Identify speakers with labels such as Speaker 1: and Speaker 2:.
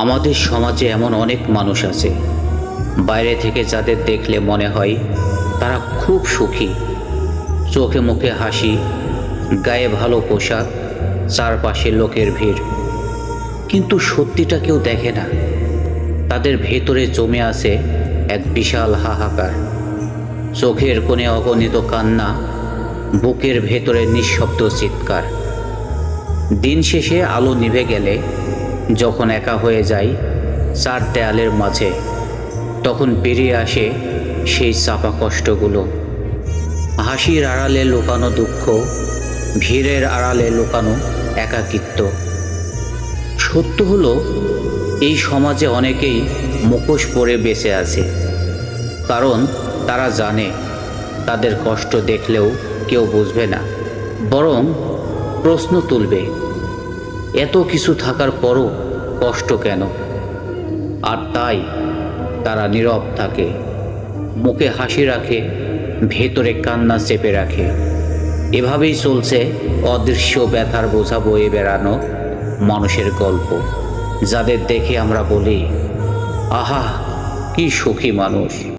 Speaker 1: আমাদের সমাজে এমন অনেক মানুষ আছে। বাইরে থেকে যাদের দেখলে মনে হয় তারা খুব সুখী। চোখে মুখে হাসি, গায়ে ভালো পোশাক, চারপাশে লোকের ভিড়। কিন্তু সত্যিটা কেউ দেখে না। তাদের ভেতরে জমে আছে এক বিশাল হাহাকার। চোখের কোণে অগণিত কান্না, বুকের ভেতরে নিঃশব্দ চিৎকার। দিন শেষে আলো নিভে গেলে যখন একা হয়ে যায় চার দেয়ালের মাঝে, তখন বেরিয়ে আসে সেই চাপা কষ্টগুলো। হাসির আড়ালে লুকানো দুঃখ, ভিড়ের আড়ালে লুকানো একাকিত্ব। সত্য হলো, এই সমাজে অনেকেই মুখোশ পরে বেঁচে আছে। কারণ তারা জানে, তাদের কষ্ট দেখলেও কেউ বুঝবে না। বরং প্রশ্ন তুলবে। এত কিছু থাকার পরও কষ্ট কেন? আর তাই তারা নীরব থাকে, মুখে হাসি রাখে, ভেতরে কান্না চেপে রাখে। এভাবেই চলছে অদৃশ্য ব্যথার বোঝা বয়ে বেড়ানো মানুষের গল্প, যাদের দেখে আমরা বলি, আহা, কি সুখী মানুষ।